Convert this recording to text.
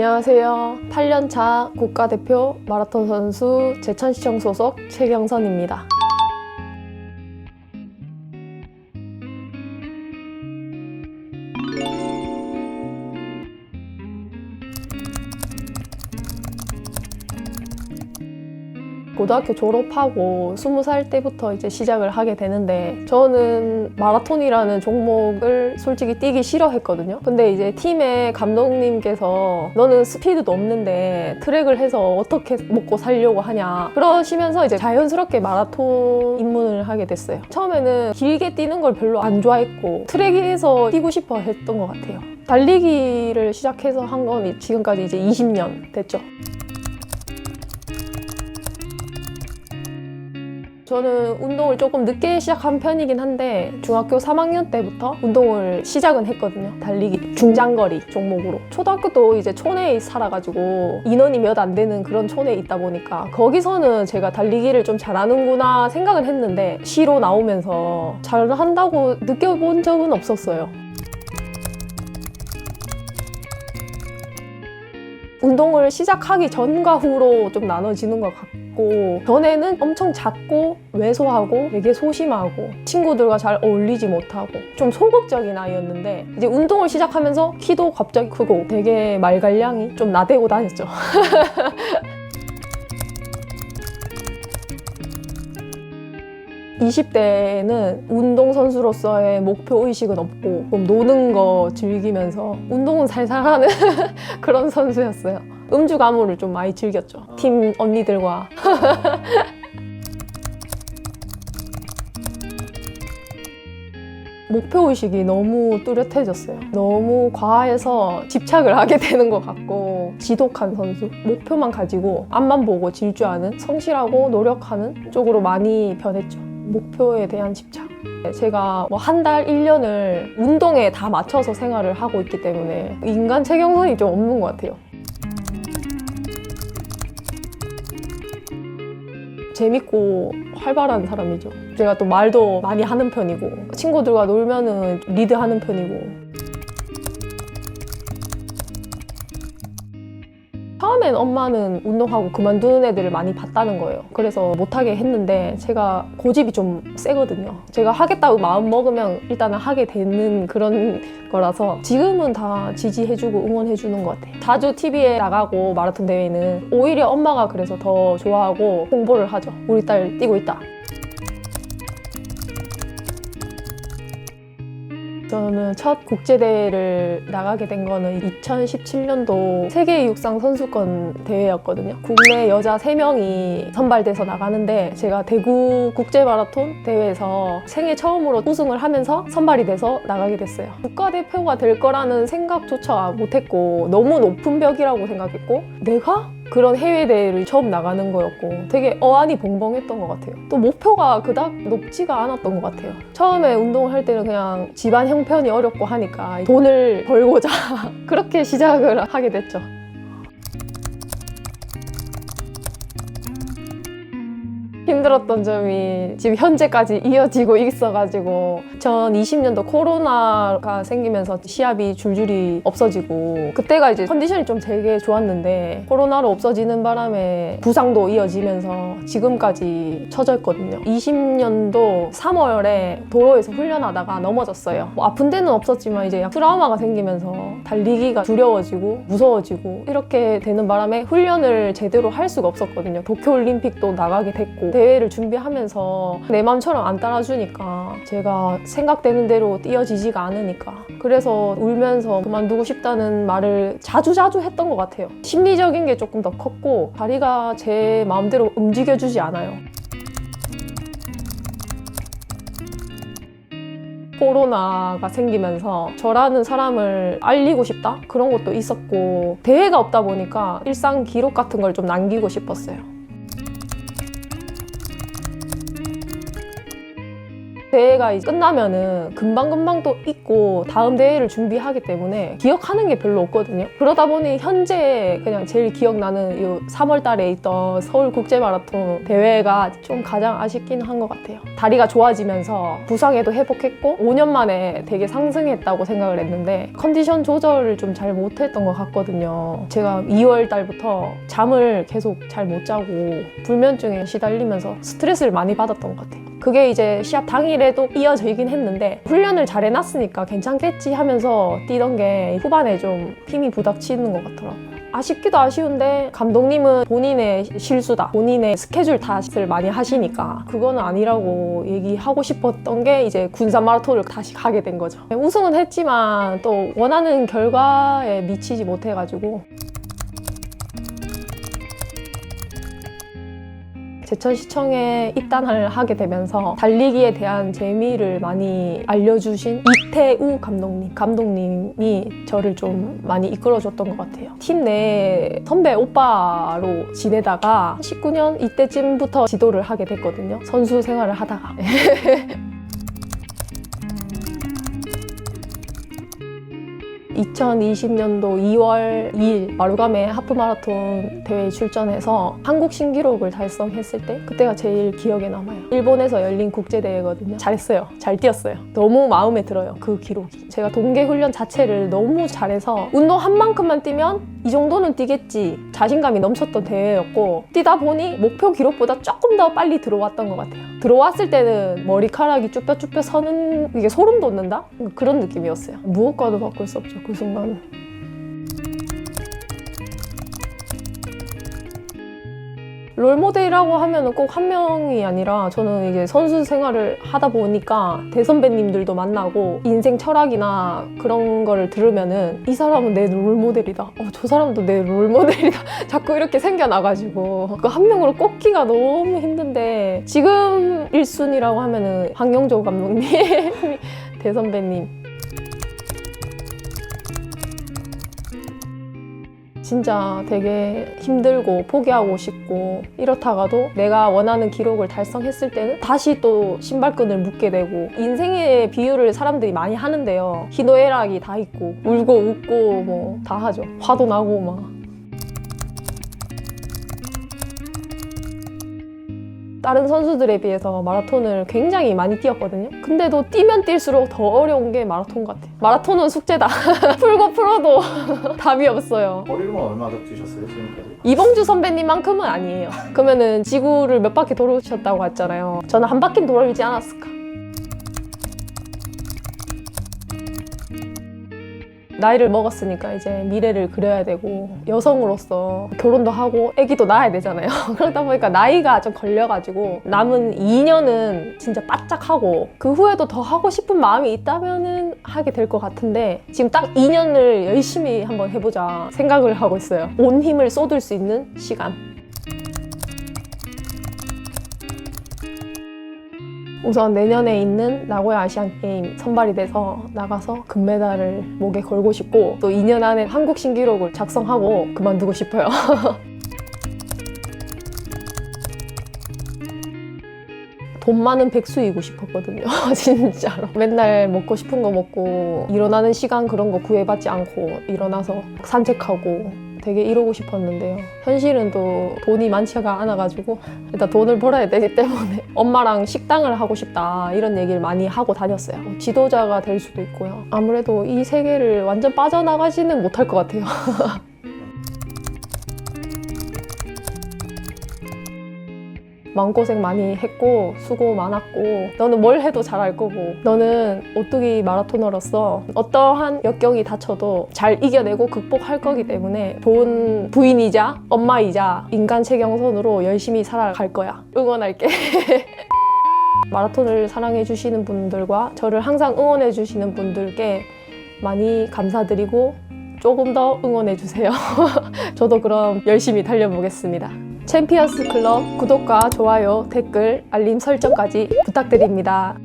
안녕하세요. 8년차 국가대표 마라톤 선수 제천시청 소속 최경선입니다. 고등학교 졸업하고 20살 때부터 이제 시작을 하게 되는데 저는 마라톤이라는 종목을 솔직히 뛰기 싫어했거든요. 근데 이제 팀의 감독님께서 너는 스피드도 없는데 트랙을 해서 어떻게 먹고 살려고 하냐 그러시면서 이제 자연스럽게 마라톤 입문을 하게 됐어요. 처음에는 길게 뛰는 걸 별로 안 좋아했고 트랙에서 뛰고 싶어 했던 것 같아요. 달리기를 시작해서 한 건 지금까지 이제 20년 됐죠. 저는 운동을 조금 늦게 시작한 편이긴 한데 중학교 3학년 때부터 운동을 시작은 했거든요. 달리기 중장거리 종목으로. 초등학교도 이제 촌에 살아가지고 인원이 몇 안 되는 그런 촌에 있다 보니까 거기서는 제가 달리기를 좀 잘하는구나 생각을 했는데 시로 나오면서 잘한다고 느껴본 적은 없었어요. 운동을 시작하기 전과 후로 좀 나눠지는 것 같고 전에는 엄청 작고 왜소하고 되게 소심하고 친구들과 잘 어울리지 못하고 좀 소극적인 아이였는데 이제 운동을 시작하면서 키도 갑자기 크고 되게 말갈량이 좀 나대고 다녔죠. 이십 대에는 운동선수로서의 목표의식은 없고 좀 노는 거 즐기면서 운동은 살살 하는 그런 선수였어요. 음주 가무를 좀 많이 즐겼죠. 팀 언니들과. 목표의식이 너무 뚜렷해졌어요. 너무 과해서 집착을 하게 되는 것 같고 지독한 선수. 목표만 가지고 앞만 보고 질주하는 성실하고 노력하는 쪽으로 많이 변했죠. 목표에 대한 집착. 제가 뭐 한 달, 1년을 운동에 다 맞춰서 생활을 하고 있기 때문에 인간 체경선이 좀 없는 것 같아요. 재밌고 활발한 사람이죠. 제가 또 말도 많이 하는 편이고 친구들과 놀면은 리드하는 편이고 엄마는 운동하고 그만두는 애들을 많이 봤다는 거예요. 그래서 못하게 했는데 제가 고집이 좀 세거든요. 제가 하겠다고 마음 먹으면 일단은 하게 되는 그런 거라서 지금은 다 지지해주고 응원해주는 것 같아요. 자주 TV에 나가고 마라톤 대회는 오히려 엄마가 그래서 더 좋아하고 홍보를 하죠. 우리 딸 뛰고 있다. 저는 첫 국제대회를 나가게 된 거는 2017년도 세계 육상 선수권 대회였거든요. 국내 여자 3명이 선발돼서 나가는데 제가 대구 국제 마라톤 대회에서 생애 처음으로 우승을 하면서 선발이 돼서 나가게 됐어요. 국가대표가 될 거라는 생각조차 못했고 너무 높은 벽이라고 생각했고 내가? 그런 해외 대회를 처음 나가는 거였고 되게 어안이 벙벙했던 것 같아요. 또 목표가 그닥 높지가 않았던 것 같아요. 처음에 운동을 할 때는 그냥 집안 형편이 어렵고 하니까 돈을 벌고자 그렇게 시작을 하게 됐죠. 힘들었던 점이 지금 현재까지 이어지고 있어가지고 2020년도 코로나가 생기면서 시합이 줄줄이 없어지고 그때가 이제 컨디션이 좀 되게 좋았는데 코로나로 없어지는 바람에 부상도 이어지면서 지금까지 처져 있거든요. 20년도 3월에 도로에서 훈련하다가 넘어졌어요. 뭐 아픈 데는 없었지만 이제 트라우마가 생기면서 달리기가 두려워지고 무서워지고 이렇게 되는 바람에 훈련을 제대로 할 수가 없었거든요. 도쿄올림픽도 나가게 됐고 대회를 준비하면서 내 마음처럼 안 따라주니까 제가 생각되는 대로 뛰어지지가 않으니까 그래서 울면서 그만두고 싶다는 말을 자주 자주 했던 것 같아요. 심리적인 게 조금 더 컸고 다리가 제 마음대로 움직여주지 않아요. 코로나가 생기면서 저라는 사람을 알리고 싶다? 그런 것도 있었고 대회가 없다 보니까 일상 기록 같은 걸 좀 남기고 싶었어요. 대회가 끝나면은 금방금방 또 있고 다음 대회를 준비하기 때문에 기억하는 게 별로 없거든요. 그러다 보니 현재 그냥 제일 기억나는 이 3월 달에 있던 서울 국제 마라톤 대회가 좀 가장 아쉽긴 한 것 같아요. 다리가 좋아지면서 부상에도 회복했고 5년 만에 되게 상승했다고 생각을 했는데 컨디션 조절을 좀 잘 못했던 것 같거든요. 제가 2월 달부터 잠을 계속 잘 못 자고 불면증에 시달리면서 스트레스를 많이 받았던 것 같아요. 그게 이제 시합 당일에도 이어져 있긴 했는데 훈련을 잘 해놨으니까 괜찮겠지 하면서 뛰던 게 후반에 좀 힘이 부닥치는 것 같더라고요. 아쉽기도 아쉬운데 감독님은 본인의 실수다. 본인의 스케줄 탓을 많이 하시니까 그거는 아니라고 얘기하고 싶었던 게 이제 군산 마라톤을 다시 가게 된 거죠. 우승은 했지만 또 원하는 결과에 미치지 못해가지고 제천시청에 입단을 하게 되면서 달리기에 대한 재미를 많이 알려주신 이태우 감독님 감독님이 저를 좀 많이 이끌어줬던 것 같아요. 팀 내 선배 오빠로 지내다가 19년 이때쯤부터 지도를 하게 됐거든요. 선수 생활을 하다가 2020년도 2월 2일 마루가메 하프 마라톤 대회에 출전해서 한국 신기록을 달성했을 때 그때가 제일 기억에 남아요. 일본에서 열린 국제 대회거든요. 잘했어요. 잘 뛰었어요. 너무 마음에 들어요. 그 기록이. 제가 동계 훈련 자체를 너무 잘해서 운동 한 만큼만 뛰면 이 정도는 뛰겠지 자신감이 넘쳤던 대회였고 뛰다 보니 목표 기록보다 조금 더 빨리 들어왔던 것 같아요. 들어왔을 때는 머리카락이 쭈뼛쭈뼛 서는 이게 소름 돋는다 그런 느낌이었어요. 무엇과도 바꿀 수 없죠 그 순간은. 롤모델이라고 하면 꼭 한 명이 아니라 저는 이제 선수 생활을 하다 보니까 대선배님들도 만나고 인생 철학이나 그런 거를 들으면은 이 사람은 내 롤모델이다. 어, 저 사람도 내 롤모델이다. 자꾸 이렇게 생겨나가지고 그 한 명으로 꼽기가 너무 힘든데 지금 1순위라고 하면은 황영조 감독님, 대선배님 진짜 되게 힘들고 포기하고 싶고 이렇다가도 내가 원하는 기록을 달성했을 때는 다시 또 신발끈을 묶게 되고 인생의 비유를 사람들이 많이 하는데요. 희노애락이 다 있고 울고 웃고 뭐 다 하죠. 화도 나고 막. 다른 선수들에 비해서 마라톤을 굉장히 많이 뛰었거든요. 근데도 뛰면 뛸수록 더 어려운 게 마라톤 같아. 마라톤은 숙제다. 풀고 풀어도 답이 없어요. 거리로만 얼마 더 뛰셨어요 지금까지? 이봉주 선배님만큼은 아니에요. 그러면은 지구를 몇 바퀴 돌으셨다고 했잖아요. 저는 한 바퀴 돌지 않았을까? 나이를 먹었으니까 이제 미래를 그려야 되고 여성으로서 결혼도 하고 아기도 낳아야 되잖아요. 그러다 보니까 나이가 좀 걸려가지고 남은 2년은 진짜 바짝 하고 그 후에도 더 하고 싶은 마음이 있다면은 하게 될 것 같은데 지금 딱 2년을 열심히 한번 해보자 생각을 하고 있어요. 온 힘을 쏟을 수 있는 시간. 우선 내년에 있는 나고야 아시안 게임 선발이 돼서 나가서 금메달을 목에 걸고 싶고 또 2년 안에 한국 신기록을 작성하고 그만두고 싶어요. 돈 많은 백수이고 싶었거든요. 진짜로. 맨날 먹고 싶은 거 먹고 일어나는 시간 그런 거 구애받지 않고 일어나서 산책하고 되게 이러고 싶었는데요. 현실은 또 돈이 많지가 않아가지고 일단 돈을 벌어야 되기 때문에 엄마랑 식당을 하고 싶다 이런 얘기를 많이 하고 다녔어요. 지도자가 될 수도 있고요. 아무래도 이 세계를 완전 빠져나가지는 못할 것 같아요. 마음고생 많이 했고 수고 많았고 너는 뭘 해도 잘할 거고 너는 오뚜기 마라토너로서 어떠한 역경이 닥쳐도 잘 이겨내고 극복할 거기 때문에 좋은 부인이자 엄마이자 인간 최경선으로 열심히 살아갈 거야. 응원할게. 마라톤을 사랑해 주시는 분들과 저를 항상 응원해 주시는 분들께 많이 감사드리고 조금 더 응원해 주세요. 저도 그럼 열심히 달려보겠습니다 챔피언스 클럽 구독과 좋아요, 댓글, 알림 설정까지 부탁드립니다.